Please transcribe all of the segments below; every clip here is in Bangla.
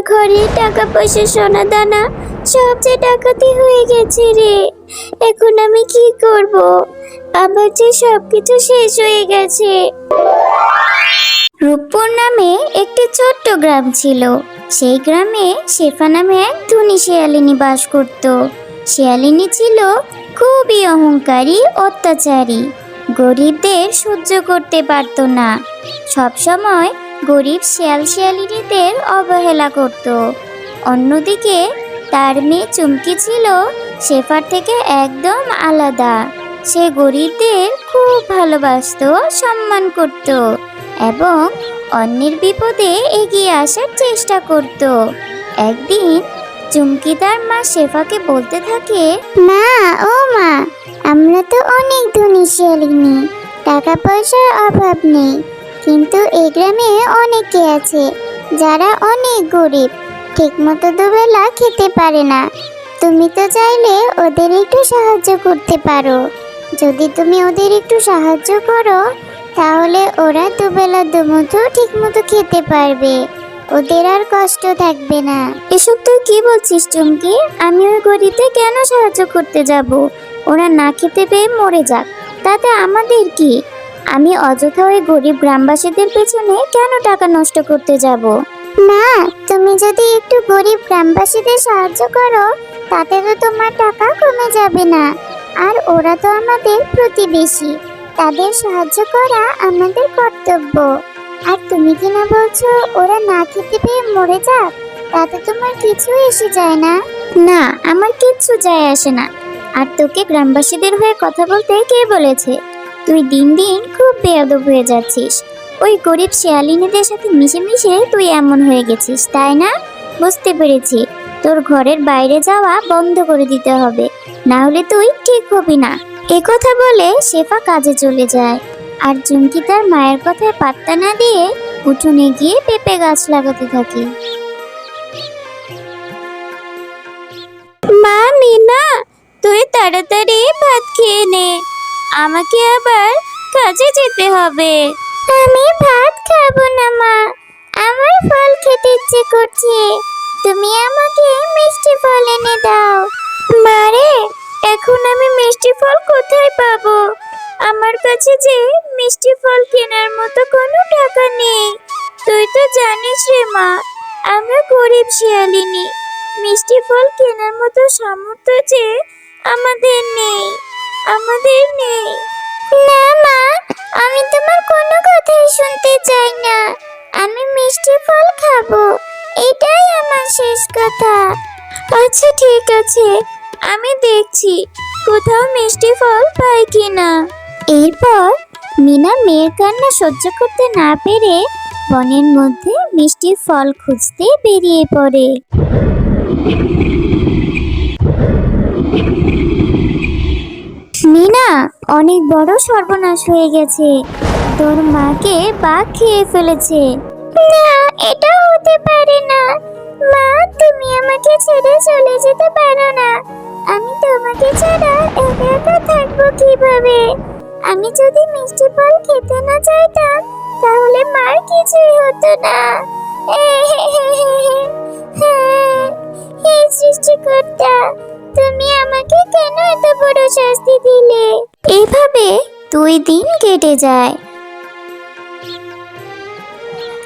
ঘরে টাকা পয়সা সোনা দানা সব যে ডাকাতি হয়ে গেছে রে। এখন আমি কি করব? আমার যে সবকিছু শেষ হয়ে গেছে। রূপপুর নামে একটি ছোট্ট গ্রাম ছিল। সেই গ্রামে শেফা নামে এক ধনী শিয়ালিনী বাস করত। শিয়ালিনী ছিল খুবই অহংকারী, অত্যাচারী। গরিবদের সহ্য করতে পারত না। সবসময় গরিব শিয়াল শিয়ালিনীদের অবহেলা করত। অন্যদিকে তার মেয়ে চুমকি ছিল শেফার থেকে একদম আলাদা। সে গরিবদের খুব ভালোবাসতো সম্মান করত এবং অন্যের বিপদে এগিয়ে আসার চেষ্টা করত। একদিন চুমকি তার মা শেফাকে বলতে থাকে, মা, ও মা, আমরা তো অনেক ধনী শিয়ালিনী, টাকা পয়সার অভাব নেই। কিন্তু এই গ্রামে অনেকে আছে যারা অনেক গরিব, ঠিকমতো দুবেলা খেতে পারে না। তুমি তো চাইলে ওদের একটু সাহায্য করতে পারো। যদি তুমি ওদের একটু সাহায্য করো, তাহলে ওরা দুবেলা দুমুঠো ঠিকমতো খেতে পারবে। ওদের আর কষ্ট থাকবে না। এসব তুই কি বলছিস, চুমকি? আমি ওই গরিবদের কেন সাহায্য করতে যাব? ওরা না খেতে পেয়ে মরে যাক। তাতে আমাদের কি? আমি অযথা ওই গরিব গ্রামবাসীদের পেছনে কেন টাকা নষ্ট করতে যাব? মা, তুমি যদি একটু গরিব গ্রামবাসীদের সাহায্য করো তাতে তো তোমার টাকা কমে যাবে না। আর ওরা তো আমাদের প্রতিবেশী। তাদের সাহায্য করা আমাদের কর্তব্য। আর তুমি কি না বলছো, ওরা না খেতে পেয়ে মরে যাক? তাতে তোমার কিছু এসে যায় না। না, আমার কিচ্ছু যায় আসে না। আর তোকে গ্রামবাসীদের হয়ে কথা বলতে কে বলেছে? তুই দিন দিন খুব বেয়াদব হয়ে যাচ্ছিস। ওই গরিব শেয়ালিনীদের সাথে মিশে মিশে তুই এমন হয়ে গেছিস, তাই না? বুঝতে পেরেছি। তোর ঘরের বাইরে যাওয়া বন্ধ করে দিতে হবে, না হলে তুই ঠিক হবি না। এ কথা বলে শেফা কাজে চলে যায়। আর চুমকি তার মায়ের কথায় পাত্তা না দিয়ে উঠোনে গিয়ে পেঁপে গাছ লাগাতে থাকে। মা, মিনা, তুই তাড়াতাড়ি ভাত খেয়ে নে। আমাকে আবার কাজে যেতে হবে। আমি ভাত খাব না, মা। আমার ফল খেতে ইচ্ছে করছে। তুমি আমাকে মিষ্টি ফল এনে দাও। মারে এখন আমি মিষ্টি ফল কোথায় পাবো? আমার কাছে যে মিষ্টি ফল কেনার মতো কোনো টাকা নেই। তুই তো জানিস রে, মা, আমরা গরিব শিয়ালিনী। মিষ্টি ফল কেনার মতো সামর্থ্য যে আমাদের নেই। আমাদের নেই। না, মা, আমি তোমার কোনো কথাই শুনতে চাই না। আমি মিষ্টি ফল খাব। এটাই আমার শেষ কথা। আচ্ছা ঠিক আছে। আমি দেখছি কোথাও মিষ্টি ফল পাই কিনা। এরপর মিনা মেয়ের কান্না সহ্য করতে না পেরে বনের মধ্যে মিষ্টি ফল খুঁজতে বেরিয়ে পড়ে। মিনা অনেক বড় সর্বনাশ হয়ে গেছে। তোর মাকে বাঘ খেয়ে ফেলেছে। না, এটা হতে পারে না। মা, তুমি আমাকে ছেড়ে চলে যেতে পারো না। আমি তোমাকে ছাড়া একা একা থাকব কীভাবে? আমি যদি মিষ্টি ফল খেতে না চাইতাম, তাহলে মার কিছুই হতো না। হে সৃষ্টিকর্তা তুমি আমাকে কেন এত বড় শাস্তি দিলে? এভাবে দুই দিন কেটে যায়।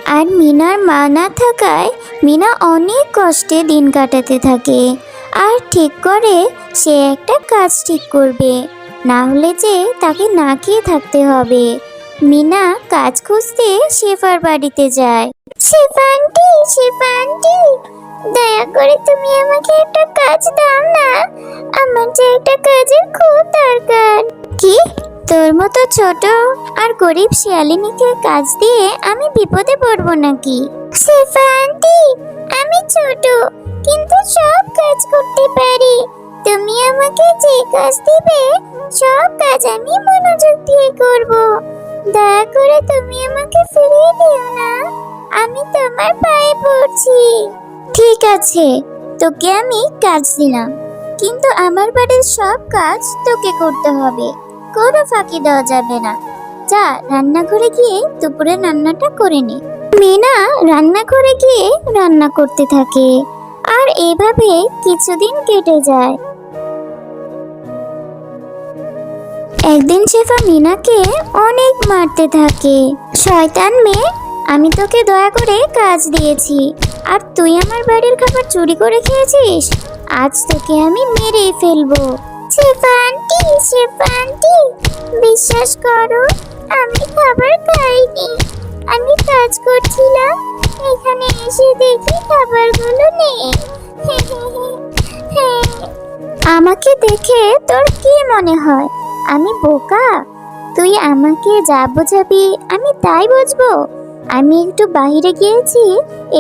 আর মিনার মা না থাকায় মিনা অনেক কষ্টে দিন কাটাতে থাকে। আর ঠিক করে সে একটা কাজ ঠিক করবে। না হলে যে তাকে না খেয়ে থাকতে হবে। মিনা কাজ খুঁজতে শেফার বাড়িতে যায়। শেফা আন্টি শেফা আন্টি দয়া করে তুমি আমাকে একটা কাজ দাও না। আমার যে একটা কাজের খুব দরকার। কি? তোর মতো ছোট আর গরিব শিয়ালিনীকে কাজ দিয়ে আমি বিপদে পড়ব নাকি? শেফা আন্টি আমি ছোট, কিন্তু সব কাজ করতে পারি। তুমি আমাকে যে কাজ দিবে, সব কাজ আমি মনোযোগ দিয়ে করব। দয়া করে তুমি আমাকে ফিরিয়ে দিও না। আমি তোমার পায়ে পড়ছি। ঠিক আছে, তোকে আমি কাজ দিলাম। কিন্তু আমার বাড়ির সব কাজ তোকে করতে হবে। কোনো ফাঁকি দেওয়া যাবে না। যা, রান্নাঘরে গিয়ে দুপুরে রান্নাটা করে নে। মিনা রান্নাঘরে গিয়ে রান্না করতে থাকে। আর এভাবে কিছুদিন কেটে যায়। একদিন শেফা মিনাকে অনেক মারতে থাকে। শয়তান মেয়ে আমি তোকে দয়া করে কাজ দিয়েছি। আর তুই আমার বাড়ির খাবার চুরি করে খেয়েছিস? আজ তোকে আমি মেরেই ফেলব। শেফা আন্টি শেফা আন্টি বিশ্বাস করো, আমি খাবার খাইনি। আমি কাজ করছিলাম, এখানে এসে দেখি খাবারগুলো নেই। আমাকে দেখে তোর কি মনে হয়? আমি বোকা? তুই আমাকে যা বোঝাবি, আমি তাই বুঝব? আমি একটু বাইরে গিয়েছি,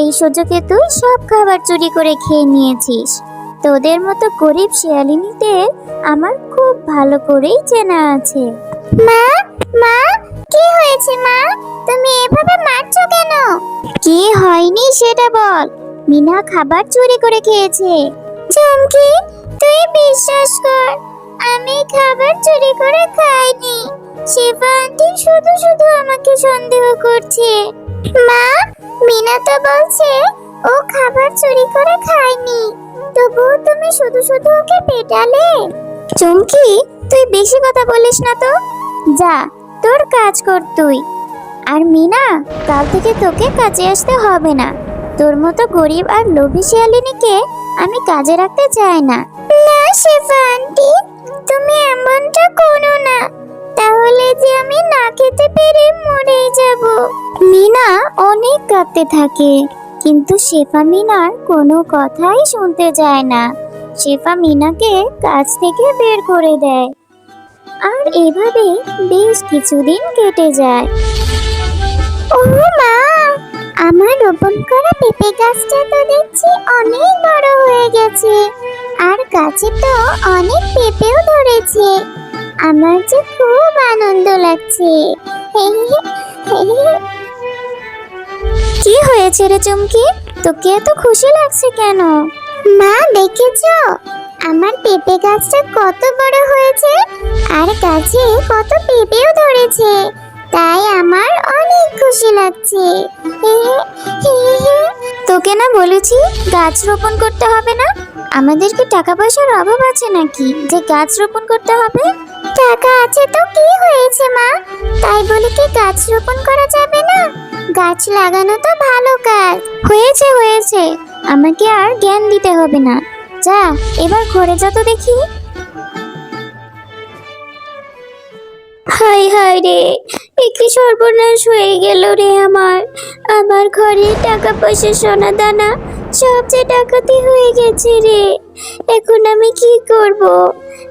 এই সুযোগে তুই সব খাবার চুরি করে খেয়ে নিয়েছিস। তোদের মতো গরিব শিয়ালিনীদের আমার খুব ভালো করেই চেনা আছে। মা মা, কি হয়েছে মা? তুমি এভাবে মারছো কেন? কি হয়নি সেটা বল। মিনা খাবার চুরি করে খেয়েছে। চমকি, তুই বিশ্বাস কর, আমি খাবার চুরি করে খাইনি। শিবা আন্টি শুধু শুধু আমাকে সন্দেহ করছে। মা মিনা তো বলছে ও খাবার চুরি করে খায়নি। তবুও তুমি শুধু শুধু ওকে পেটালে? চমকি, তুই বেশি কথা বলিস না তো। যা, তোর কাজ কর তুই। আর মিনা, কাল থেকে তোকে কাজে আসতে হবে না। তোর মতো গরিব আর লোভী শিয়ালিনীকে আমি কাজে রাখতে চাই না। না, শেফা আন্টি, তুমি এমনটা করো না। তাহলে যে আমি না খেতে পেরে মরে যাব। মিনা অনেক কাঁদতে থাকে, কিন্তু শেফা মিনার কোনো কথাই শুনতে যায় না। শেফা মিনাকে কাজ থেকে বের করে দেয়। আর এভাবে বেশ কিছুদিন কেটে যায়। ও মা, আমার রোপণ করা পেঁপে গাছটা তো দেখছি অনেক বড় হয়ে গেছে। আর গাছে তো অনেক পেঁপেও ধরেছে। আমার যে খুব আনন্দ লাগছে। কি হয়েছে রে চুমকি? তোকে এত খুশি লাগছে কেন? মা দেখেছ? আমার পেঁপে গাছটা কত বড় হয়েছে আর গাছে কত পেঁপেও ধরেছে। তাই আমার অনেক খুশি লাগছে। তোকে না বলেছি গাছ রোপণ করতে হবে না? আমাদের কি টাকা পয়সার অভাব আছে নাকি যে গাছ রোপণ করতে হবে? টাকা আছে তো কি হয়েছে, মা? তাই বলে কি গাছ রোপণ করা যাবে না? গাছ লাগানো তো ভালো কাজ। হয়েছে হয়েছে। আমাকে আর জ্ঞান দিতে হবে না। যা, এবার ঘরে যা তো দেখি। হাই হাই রে একটি সর্বনাশ হয়ে গেল রে আমার। আমার ঘরে টাকা পয়সা সোনা দানা সব যে টাকাতে হয়ে গেছে রে। এখন আমি কি করব?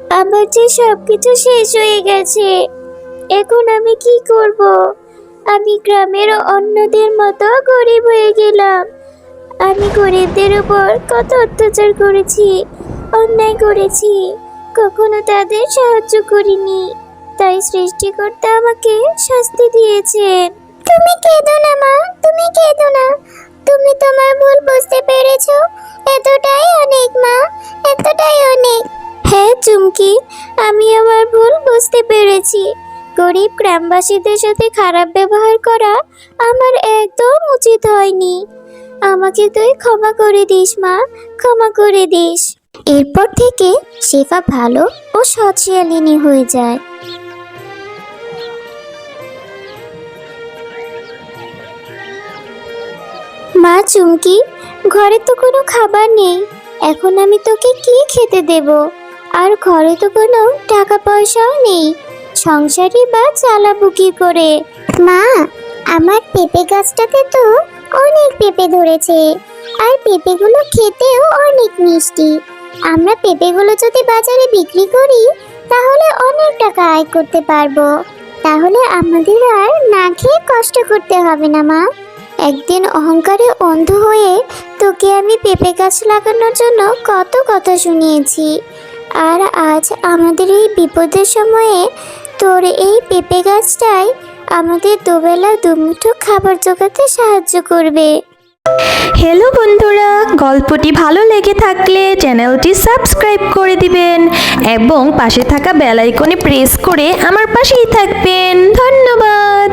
আমার যে সব কিছু শেষ হয়ে গেছে। এখন আমি কি করব? আমি গ্রামের অন্যদের মতো গরিব হয়ে গেলাম। আমি গরিবদের উপর কত অত্যাচার করেছি, অন্যায় করেছি। কখনো তাদের সাহায্য করিনি। তাই সৃষ্টিকর্তা আমাকে শাস্তি দিয়েছেন। তুমি কেঁদো না, মা। তুমি কেঁদো না। তুমি তোমার ভুল বুঝতে পেরেছ। এতটাই অনেক, মা। এতটাই অনেক। হ্যাঁ চুমকি, আমি আমার ভুল বুঝতে পেরেছি। গরিব গ্রামবাসীদের সাথে খারাপ ব্যবহার করা আমার একদম উচিত হয়নি। আমাকে তুই ক্ষমা করে দিস, মা। ক্ষমা করে দিস। এরপর থেকে শেফা ভালো ও সচিয়ালিনী হয়ে যায়। মা চুমকি, ঘরে তো কোনো খাবার নেই, এখন আমি তোকে কি খেতে দেব? আর ঘরে তো কোনো টাকা পয়সাও নেই। সংসারই বা চালাবো কি করে? মা, আমার পেঁপে গাছটাতে তো অনেক পেঁপে ধরেছে, আর পেঁপেগুলো খেতেও অনেক মিষ্টি। আমরা পেঁপেগুলো যদি বাজারে বিক্রি করি, তাহলে অনেক টাকা আয় করতে পারব। তাহলে আমাদের আর না খেয়ে কষ্ট করতে হবে না, মা। একদিন অহংকারে অন্ধ হয়ে তোকে আমি পেঁপে গাছ লাগানোর জন্য কত কথা শুনিয়েছি। আর আজ আমাদের এই বিপদের সময়ে তোর এই পেঁপে গাছটাই আমাদের দুবেলা দুমুঠো খাবার জোগাতে সাহায্য করবে। হ্যালো বন্ধুরা, গল্পটি ভালো লেগে থাকলে চ্যানেলটি সাবস্ক্রাইব করে দিবেন এবং পাশে থাকা বেল আইকনে প্রেস করে আমার পাশেই থাকবেন। ধন্যবাদ।